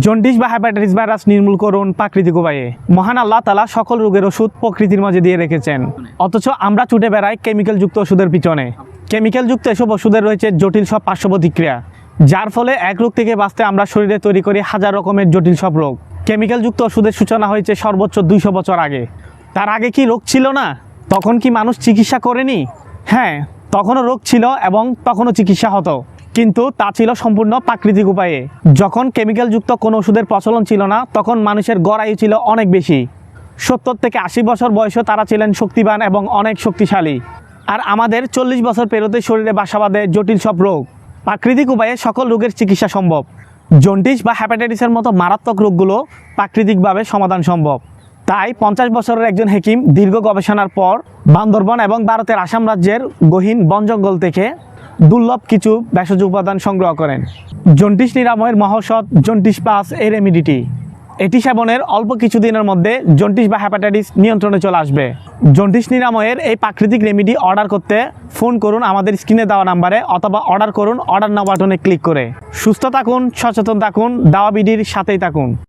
Jaundice বা hepatitis virus নির্মূল করুন প্রাকৃতিক উপায়ে। মহান আল্লাহ তালা সকল রোগের ওষুধ প্রকৃতির মাঝে দিয়ে রেখেছেন। অথচ আমরা ছুটে বেড়াই কেমিক্যালযুক্ত ওষুধের পিছনে। কেমিক্যালযুক্ত এসব ওষুধের রয়েছে জটিল সব পার্শ্ব প্রতিক্রিয়া যার ফলে এক রোগ থেকে বাঁচতে আমরা শরীরে তৈরি করি হাজার রকমের জটিল সব রোগ। কেমিক্যালযুক্ত ওষুধের সূচনা হয়েছে সর্বোচ্চ দুইশো বছর আগে। তার আগে কি রোগ ছিল না? তখন কি মানুষ চিকিৎসা করেনি? হ্যাঁ তখনও রোগ ছিল এবং তখনও চিকিৎসা হতো। কিন্তু তা ছিল সম্পূর্ণ প্রাকৃতিক উপায়ে। যখন কেমিক্যালযুক্ত কোনো ওষুধের প্রচলন ছিল না, তখন মানুষের গড়াই ছিল অনেক বেশি। সত্তর থেকে আশি বছর বয়সে তারা ছিলেন শক্তিবান এবং অনেক শক্তিশালী। আর আমাদের চল্লিশ বছর পেরোতে শরীরে বাসা বাঁধে জটিল সব রোগ। প্রাকৃতিক উপায়ে সকল রোগের চিকিৎসা সম্ভব। জন্ডিস বা হ্যাপাটাইটিসের মতো মারাত্মক রোগগুলো প্রাকৃতিকভাবে সমাধান সম্ভব। তাই পঞ্চাশ বছরের একজন হেকিম দীর্ঘ গবেষণার পর বান্দরবন এবং ভারতের আসাম রাজ্যের গহীন বন জঙ্গল থেকে দুর্লভ কিছু ভেষজ উপাদান সংগ্রহ করেন। জন্ডিস নিরাময়ের মহৌষধ জন্ডিস পাস এর রেমিডিটি এটি সেবনের অল্প কিছুদিনের মধ্যে জন্ডিস বা হ্যাপাটাইটিস নিয়ন্ত্রণে চলে আসবে। জন্ডিস নিরাময়ের এই প্রাকৃতিক রেমিডি অর্ডার করতে ফোন করুন আমাদের স্ক্রিনে দেওয়া নাম্বারে অথবা অর্ডার করুন অর্ডার নাও বাটনে ক্লিক করে। সুস্থ থাকুন, সচেতন থাকুন, দাওয়া বিডির সাথেই থাকুন।